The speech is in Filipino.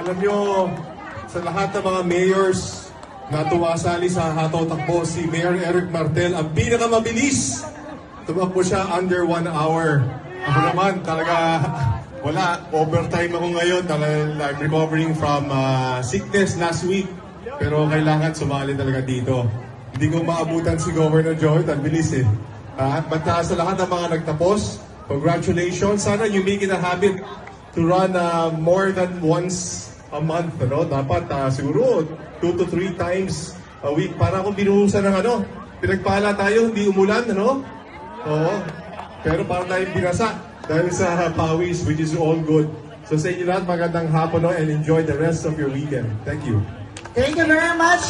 Alam nyo, sa lahat ng mga mayors na tuwasali sa Hataw Takbo, si Mayor Eric Martel ang pinakamabilis. Tumakbo siya under one hour. Ako naman, talaga, wala. Overtime ako ngayon. Talaga, I'm recovering from uh, sickness last week. Pero kailangan sumali talaga dito. Hindi ko maabutan si Governor Joy. Ang bilis eh. Uh, sa lahat ng mga nagtapos, congratulations. Sana you make it a habit to run uh, more than once a month. Ano? Dapat uh, siguro two to three times a week. Para kung binuhusan ng ano, pinagpala tayo, hindi umulan. Ano? Oo. Pero para tayong binasa dahil sa pawis, which is all good. So sa inyo lahat, magandang hapon no, and enjoy the rest of your weekend. Thank you. Thank you very much.